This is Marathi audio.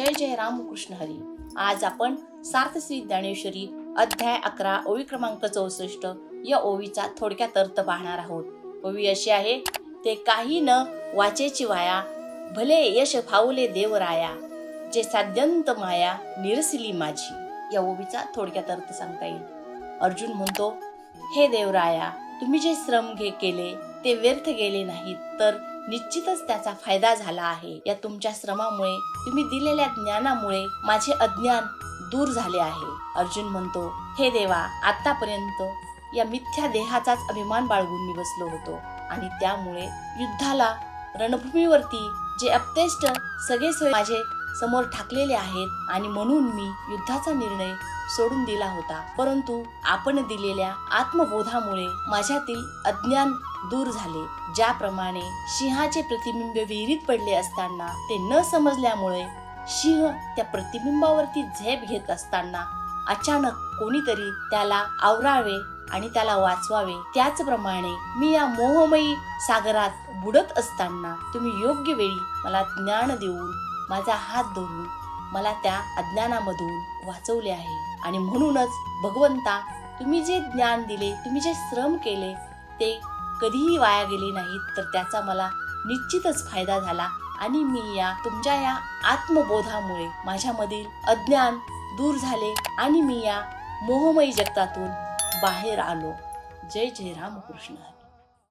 जय जय रामकृष्ण हरी. आज आपण सार्थश्री ज्ञानेश्वरी अध्याय अकरा ओवी क्रमांक चौसष्ट या ओवीचा थोडक्यात अर्थ पाहणार आहोत. ओवी अशी आहे ते काही न वाचेची वाया भले यश फावले देवराया जे साध्यंत माया निरसिली माझी. या ओवीचा थोडक्यात अर्थ सांगता येईल. अर्जुन म्हणतो हे देवराया तुम्ही जे श्रम घे केले ते व्यर्थ गेले नाहीत. तर निश्चितच त्याचा फायदा झाला आहे. या तुमच्या श्रमामुळे तुम्ही दिलेल्या ज्ञानामुळे माझे अज्ञान दूर झाले आहे. अर्जुन म्हणतो हे देवा आतापर्यंत या मिथ्या देहाचाच अभिमान बाळगून मी बसलो होतो. आणि त्यामुळे युद्धाला रणभूमीवरती जे अपतेष्ट सगळे सोय माझे समोर ठाकलेले आहेत आणि म्हणून मी युद्धाचा निर्णय सोडून दिला होता. परंतु आपण दिलेल्या आत्मबोधामुळे माझ्यातील अज्ञान दूर झाले. ज्याप्रमाणे सिंहाचे प्रतिबिंब विहिरीत पडले असताना ते न समजल्यामुळे सिंह त्या प्रतिबिंबावरती झेप घेत असताना अचानक कोणीतरी त्याला आवरावे आणि त्याला वाचवावे. त्याचप्रमाणे मी या मोहमयी सागरात बुडत असताना तुम्ही योग्य वेळी मला ज्ञान देऊन माझा हात धरून मला त्या अज्ञानामधून वाचवले आहे. आणि म्हणूनच भगवंता तुम्ही जे ज्ञान दिले तुम्ही जे श्रम केले ते कधीही वाया गेली नाहीत तर त्याचा मला निश्चितच फायदा झाला आणि मी या तुमच्या या आत्मबोधामुळे माझ्यामधील अज्ञान दूर झाले आणि मी या मोहमयी जगतातून बाहेर आलो. जय जय रामकृष्ण